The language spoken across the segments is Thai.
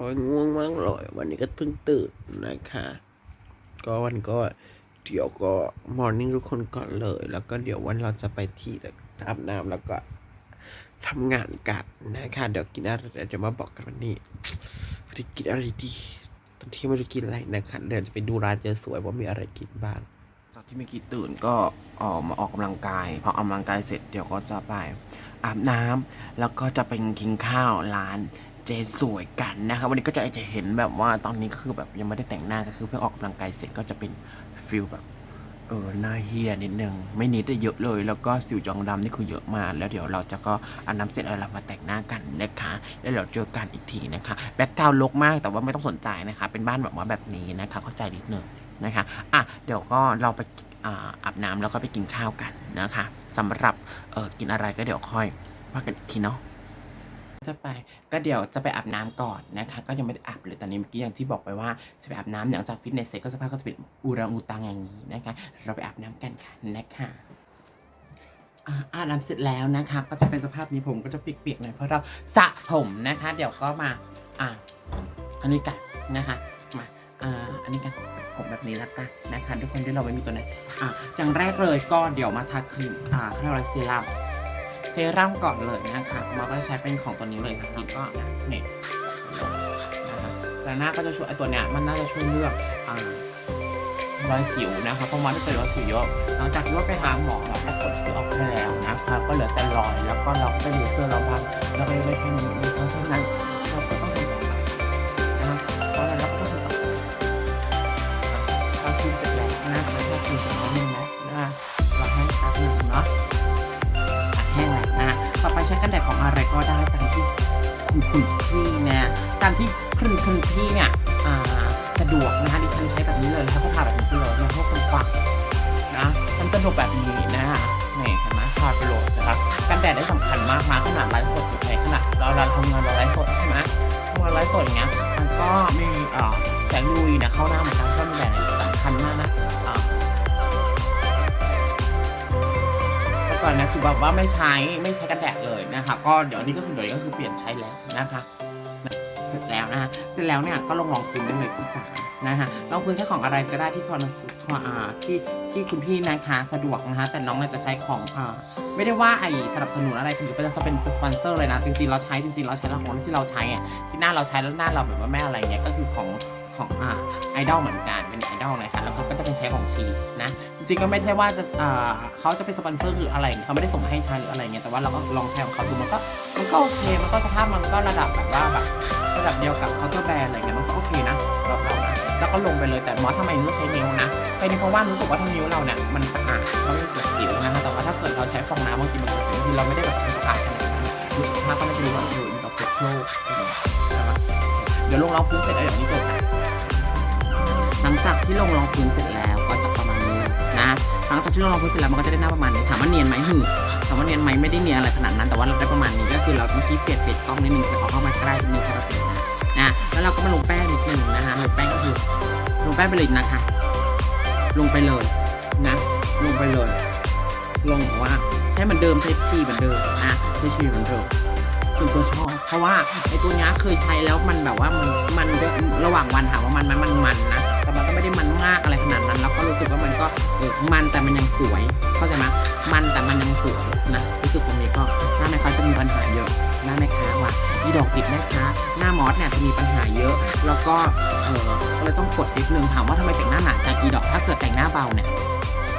อ้ยง่วงมากเลยวันนี้ก็เพิ่งตื่นนะคะ ก็วันก็เดี๋ยวก็มอร์นิ่งทุกคนก่อนเลย แล้วก็เดี๋ยววันเราจะไปที่อาบน้ำแล้วก็ทำงานกันนะคะเดี๋ยวกินอะไรเดี๋ยวมาบอกกันวันนี้วันนี้กินอะไรดีตอนที่ไม่รู้กินอะไรนะคะเดี๋ยวจะไปดูร้านเจอสวยว่ามีอะไรกินบ้างจากที่เมื่อกี้ตื่นก็ออกมาออกกำลังกายพอออกกำลังกายเสร็จเดี๋ยวก็จะไปอาบน้ำแล้วก็จะไปกินข้าวร้าน จสวยกันนะครับวันนี้ก็จะจะเห็นแบบว่าตอนนี้คือแบบยังไม่ได้แต่งหน้าก็คือเพิ่งออกกำลังกายเสร็จก็จะเป็นฟิลแบบเออหน้าเฮียนิดนึงไม่นิดแต่เยอะเลย แล้วก็สิวจองดำนี่คือเยอะมากแล้วเดี๋ยวเราจะก็อาบน้ำเสร็จแล้วเรามาแต่งหน้ากันนะคะแล้วเดี๋ยวเจอกันอีกทีนะคะแบ็คกราวลกมากแต่ว่าไม่ต้องสนใจนะคะ เป็นบ้านแบบว่าแบบนี้นะคะเข้าใจนิดนึงนะคะอะเดี๋ยวก็เราไปอ่าอาบน้ำแล้วก็ไปกินข้าวกันนะคะสำหรับเออกินอะไรก็เดี๋ยวค่อยว่ากันอีกทีเนาะ จะไปก็เดี๋ยวจะไปอาบน้ำก่อนนะคะ ก็ยังไม่ได้อาบเลยตอนนี้เมื่อกี้อย่างที่บอกไปว่าจะไปอาบน้ำหลังจากฟิตเนสเสร็จก็สภาพก็จะเป็นอูรังอูตังอย่างนี้นะคะ เราไปอาบน้ำกันค่ะนะคะอาบน้ำเสร็จแล้วนะคะ ก็จะเป็นสภาพนี้ผมก็จะเปียกๆหน่อยเพราะเราสระผมนะคะ เดี๋ยวก็มาอ่าอันนี้กันนะคะมาอ่าอันนี้กันผมแบบนี้ล้วกันนะคะทุกคนที่เราไม่มีตัวไหนอะอย่างแรกเลยก็เดี๋ยวมาทาครีมอ่าเขาเรียกว่าอะไรเซรั่ม เซรั่มก่อนเลยนะคะมาก็จะใช้เป็นของตัวนี้เลยสกินก็เนี่นะคะแต่หน้าก็จะช่วยไอตัวเนี้ยมันน่าจะช่วยเลือกอ่ารอยสิวนะคะเพราะมันจะเป็นรอยสิวเยอะหลังจากที่ว่าไปหาหมอแล้วก็กดสิวออกไปแล้วนะคะก็เหลือแต่รอยแล้วก็เราก็ไปเลเซอร์เราบ้างแล้วก็ไม่แค่นี้เพราะฉะนั้นามที่คุณคุณพี่เนี่ยสะดวกนะคะดิฉันใช้แบบนี้เลยแล้วก็ทาแบบนี้ไปเลยนะเพราะคุณปักนะฉันสะดวกแบบนี้นะนี่เห็นไหมทาไปเลยนะครับกันแดดได้สำคัญมากนะขนาดไลฟ์สดอยู่ในขนาดเราเราทำงานเราไลฟ์สดใช่ไหมทำงานไลฟ์สดอย่างเงี้ยมันก็มีแสงลุยนะเข้าหน้าเหมือนกันก็มีแดดสำคัญมากนะก่อนนะคือแบบว่าไม่ใช้ไม่ใช้กันแดดเลยนะคะก็เดี๋ยวนี้ก็คือเดี๋ยวนี้ก็คือเปลี่ยนใช้แล้วนะคะ เสร็จแล้วนะเสร็จแล้วเนี่ยก็ลงรองพื้นได้เลยคุณจ๋านะฮะรองพื้นใช้ของอะไรก็ได้ที่คอนอ่าที่ที่คุณพี่นะคะสะดวกนะคะแต่น้องเนี่ยจะใช้ของอ่าไม่ได้ว่าไอสนับสนุนอะไรคือเป็นจะเป็นสปอนเซอร์เลยนะจริงๆเราใช้จริงๆเราใช้ละครที่เราใช้อะที่หน้าเราใช้แล้วหน้าเราแบบว่าแม่อะไรเงี้ยก็คือของของอ่าไอดอลเหมือนกันเป็นไอดอลนะคะแล้วก็ก็จะเป็นใช้ของชีนะจริงๆก็ไม่ใช่ว่าจะอ่าเขาจะเป็นสปอนเซอร์หรืออะไรเขาไม่ได้ส่งมาให้ใช้หรืออะไรเงี้ยแต่ว่าเราก็ลองใช้ของเขาดูมันก็มันก็โอเคมันก็สภาพมันก็ระดับแบบว่าแบบ ระดับเดียวกับเคาน์เตอร์แบรนด์อะไรเงี้ยมันก็โอเคนะเราเรานะแล้วก็ลงไปเลยแต่หมอทำไมเลือกใช้นิ้วนะใช้นิ้เพราะว่ารู้สึกว่าถ้านิ้วเราเนี่ยมันสะอาดเราไม่เกิดสิวนะคะแต่ว่าถ้าเกิดเราใช้ฟองน้ำบางทีมันเกิดสิวบางทีเราไม่ได้แบบสะอาดขนาดนั้นรู้สึกว่าก็ไม่ได้รู้ว่าเอออินกับเฟกโลเดี๋ยวลงรองพื้นเสร็จแล้วเดี๋ยวนี้จบนะหลังจากที่ลงรองพื้นเสร็จแล้วก็จะประมาณนี้นะหลังจากที่ลงรองพื้นเสร็จแล้วมันก็จะได้หน้าประมาณนี้ถามว่าเนียนไหมหึถามว่าเนียนไหมไม่ได้เนียนอะไรขนาดนั้นแต่ว่าเราได้ประมาณนี้ก็คือเราเมื่อกี้เปลี่ยนเปลี่ยนกล้องนิดนึงแต่ขอเข้ามาใกล้นิดนึงครับะแล้วเราก็มาลงแป้งนิดนึงนะฮะลงแป้งก็คือลงแป้งไปเลยนะคะ ลงไปเลยนะ ลงไปเลย ลงแบบว่าใช้เหมือนเดิมใช้ชีเหมือนเดิมนะใช้ชีเหมือนเดิมส่วนตัวชอบเพราะว่าไอ้ตัวนี้เคยใช้แล้วมันแบบว่ามันมันระหว่างวันถามว่ามันมันมันมันนะแต่มันก็ไม่ได้มันมากอะไรขนาดนั้น แล้วก็รู้สึกว่ามันก็เออมันแต่มันยังสวยเข้าใจไหมมันแต่มันยังสวยนะรู้สึกตรงนี้ก็หน้าแม่ค้าจะมีปัญหาเยอะหน้าแม่ค้า ว่าอีดอกติดแม่ค้าหน้ามอสเนี่ยจะมีปัญหาเยอะ แล้วก็เออก็เลยต้องกดนิดนึงถามว่าทำไมแต่งหน้าหนาจังอีดอก ถ้าเกิดแต่งหน้าเบาเนี่ย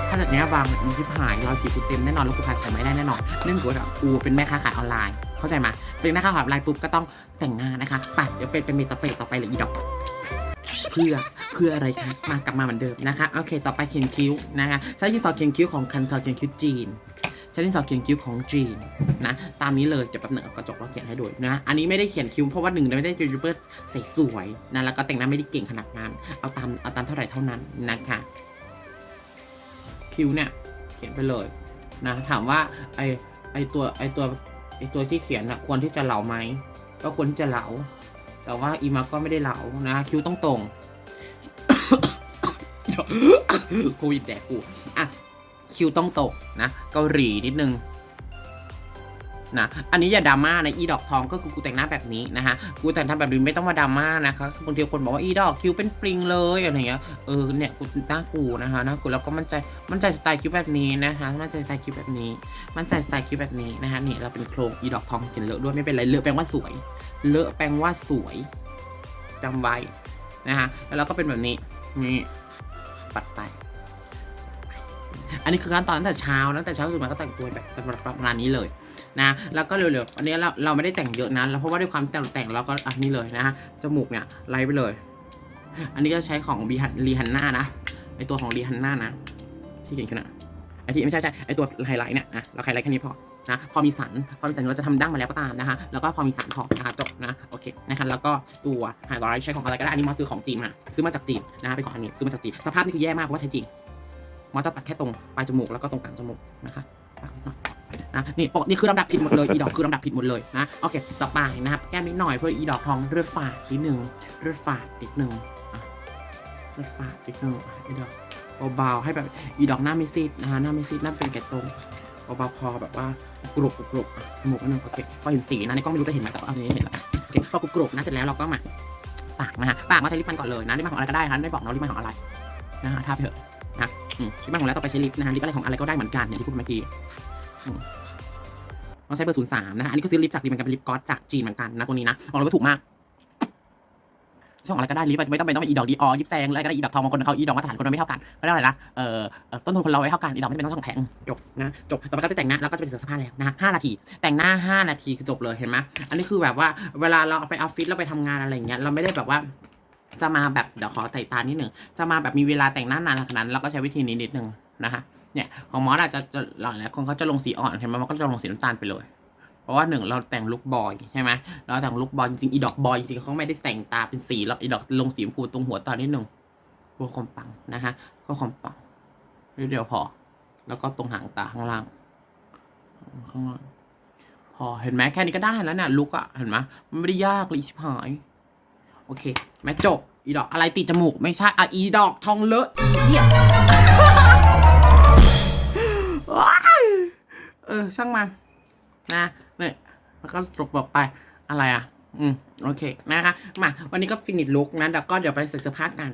ถ้าจากเนี้ยบางมันที่หายรอยสีกูเต็มแน่นอนแล้วกูขายของไม่ได้แน่นอนเนื่องจากว่ากูเป็นแม่ค้าขายออนไลน์ เข้าใจไหมเป็นแม่ค้าขายออนไลน์ปุ๊บก็ต้องแต่งหน้านะคะไปเดี๋ยวเป็นเป็นเมตาเฟสต่อไปเลยอีดอกเพื่อเพื่ออะไรคะมากลับมาเหมือนเดิมนะคะโอเค ต่อไปเขียนคิ้วนะคะใช้ดินสอเขียนคิ้วของคันคาเขียนคิ้วจีน ใช้ดินสอเขียนคิ้วของจีนนะตามนี้เลยเดี๋ยวแป๊บหนึงเอากระจกเราเขียนให้ดูนะอันนี้ไม่ได้เขียนคิ้วเพราะว่าหนึ่งเราไม่ได้ยูทูบเบอร์ใส่สวยนะแล้วก็แต่งหน้าไม่ได้เก่งขนาดนั้นเอาตามเอาตามเท่าไหร่เท่านั้นนะคะคิวเนี่ยเขียนไปเลยนะถามว่าไอไอตัวไอตัวไอตัวที่เขียนอะควรที่จะเหลาไหมก็ควรที่จะเหลา แต่ว่าอีมาก็ไม่ได้เหลานะคิวต้องตรงโควิดแดกกูอะ คิวต้องตกนะเกาหลีนิดนึงนะอันนี้อย่าดราม่านะอีดอกทองก็คือกูแต่งหน้าแบบนี้นะคะกูแต่งหน้าแบบนี้ไม่ต้องมาดราม่านะคะบางทีคนบอกว่าอีดอกคิ้วเป็นปริงเลยอะไรเงี้ยเออเนี่ยกูหน้ากูนะคะหน้ากูแล้วก็มั่นใจมั่นใจสไตล์คิ้วแบบนี้นะคะมั่นใจสไตล์คิ้วแบบนี้มั่นใจสไตล์คิ้วแบบนี้นะคะนี่เราเป็นโครงอีดอกทองเขียนเลอะด้วยไม่เป็นไรเลอะแปลว่าสวย เลอะแปลว่าสวยจำไว้นะคะแล้วเราก็เป็นแบบนี้นี่ปัดไป อันนี้คือขั้นตอนตั้งแต่เช้าตั้งแต่เช้าตื่นมาก็แต่งตัวแบบประมาณนี้เลยนะแล้วก็เร็วๆอันนี้เราเราไม่ได้แต่งเยอะนะเพราะว่าด้วยความแต่งแต่งเราก็อันนี้เลยนะฮะจมูกเนี่ยไล่ไปเลย อันนี้ก็ใช้ของบีฮันรีฮันน่านะไอตัวของรีฮันน่านะที่เขียนขึ้นอะไอที่ไม่ใช่ใช่ไอตัวไฮไลท์เนี่ยนะเราไฮไลท์แค่นี้พอนะพอมีสันพอมีสันเราจะทำดั้งมาแล้วก็ตามนะคะแล้วก็พอมีสันพอนะคะจบนะโอเคนะคะแล้วก็ตัวไฮไลท์ใช้ของอะไรก็ได้อันนี้มอสซื้อของจีนมาซื้อมาจากจีนนะคะเป็นของอันนี้ซื้อมาจากจีนสภาพนี่คือแย่มากเพราะว่าใช้จริง มอสจะปัดแค่ตรงปลายจมูกแล้วก็ตรงกลางจมูกนะคะนะนี่ปกนี่คือลำดับผิดหมดเลยอีดอกคือลำดับผิดหมดเลยนะโอเคต่อไปนะครับแก้มนิดหน่อยเพื่ออีดอกทองเลือดฝาดนิดนึงเลือดฝาดนิดนึงอะเลือดฝาดนิดนึงอะอีดอกเบาๆให้แบบอีดอกหน้าไม่ซีดนะคะหน้าไม่ซีดหน้าเป็นแก่ตรงเบาๆพอแบบว่ากรุบกรุบอะจมูกนิดนึงโอเคพอเห็นสีนะในกล้องไม่รู้จะเห็นไหมแต่ว่าอันนี้เห็นแล้วโอเคพอกรุบๆนะเสร็จแล้วเราก็มาปากนะฮะปากมาใช้ลิปมันก่อนเลยนะลิปมันของอะไรก็ได้นะไม่บอกนะลิปมันของอะไรนะฮะทาไปเถอะอืม ที่บ้านของแล้วต่อไปใช้ลิปนะฮะลิปอะไรของอะไรก็ได้เหมือนกันอย่างที่พูดเมื่อกี้ต้องใช้เบอร์ศูนย์สามนะฮะอันนี้ก็ซื้อลิปจากดีเหมือนกันเป็นลิปก๊อตจากจีนเหมือนกันนะตัวนี้นะบอกเลยว่าถูกมากใช่ของอะไรก็ได้ลิปอะไม่ต้องเป็นต้องเป็นอีดอกดีออยิปแซงอะไรก็ได้อีดอกทองบางคนเขาอีดอกมาตรฐานคนเราไม่เท่ากันไม่ได้อะไรนะเอ่อต้นทุนคนเราไม่เท่ากันอีดอกไม่จำเป็นต้องแพงจบนะจบต่อไปก็จะแต่งหน้าแล้วก็จะเป็นเสื้อผ้าแล้วนะห้านาที แต่งหน้าห้านาทีคือจบเลยเห็นไหมอันนี้คือแบบว่าเวลาเราไปออฟฟิศเราไปทำงานอะไรอย่างเงี้ยเราไม่ได้แบบว่า จะมาแบบเดี๋ยวขอไต่ตานิดหนึ่งจะมาแบบมีเวลาแต่งหน้านานขนาดนั้นเราก็ใช้วิธีนี้นิดหนึ่งนะคะเนี่ยของมอสอาจจะจะหลายคนเขาจะลงสีอ่อนเห็นไหมมันก็จะลงสีน้ำตาลไปเลย เพราะว่าหนึ่งเราแต่งลุคบอยใช่ไหมเราแต่งลุคบอยจริงๆอีดอกบอยจริงๆเขาไม่ได้แต่งตาเป็นสีหรอกอีดอกลงสีชมพูตรงหัวตานิดหนึ่งเพื่อความปังนะคะเพื่อความปังนิดเดียวพอ แล้วก็ตรงหางตาข้างล่างข้างล่างพอเห็นไหมแค่นี้ก็ได้แล้วเนี่ยลุคอะเห็นไหมมันไม่ได้ยากเลยอีชิบหาย อเคแม่จบอีดอกอะไรติดจมูกไม่ใช่อะอีดอกทองเลอะอีเหี้ยว้ายเออช่างมันนะเนี่ยแล้วก็จบบอกไปอะไรอะ อืมโอเคนะคะมาวันนี้ก็ฟินิชลุกนะแล้วก็เดี๋ยวไปใส่เสื้อผ้ากัน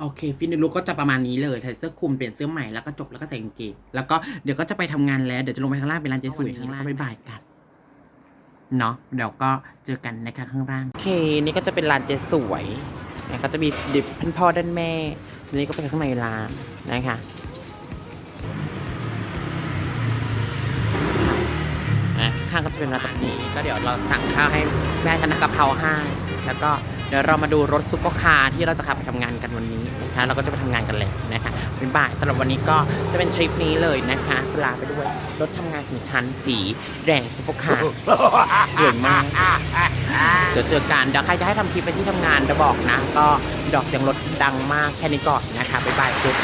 โอเคฟินิชลุกก็จะประมาณนี้เลยใส่เสื้อคลุมเปลี่ยนเสื้อใหม่แล้วก็จบแล้วก็ใส่กางเกงแล้วก็เดี๋ยวก็จะไปทำงานแล้วเดี๋ยวจะลงไปข้างล่างเป็นร้านเจสุยข้างล่างบ๊ายบายกัน เนาะเดี๋ยวก็เจอกันนะคะข้างล่าง โอเค นี่ก็จะเป็นร้านเจสวยนะก็จะมีดิบพันพ่อด้านแม่ทีนี้ก็ไปข้างในร้านนะคะอะข้างก็จะเป็นร้านแบบนี้ ก็เดี๋ยวเราสั่งข้าวให้แม่กันนะกะเพราให้แล้วก็ ดี๋ยวเรามาดูรถซุปเปอร์คาร์ที่เราจะขับไปทำงานกันวันนี้นะคะเราก็จะไปทำงานกันเลยนะคะเป็นบ่ายสำหรับวันนี้ก็จะเป็นทริปนี้เลยนะคะลาไปด้วยรถทำงานของฉันสีแดงซุปเปอร์คาร์สวยมากเจอเจอกันเดี๋ยวใครจะให้ทำคลิปไปที่ทำงานจะบอกนะ ก็ดอกเสียงรถดังมากแค่นี้ก่อนนะคะบ๊ายบายทุก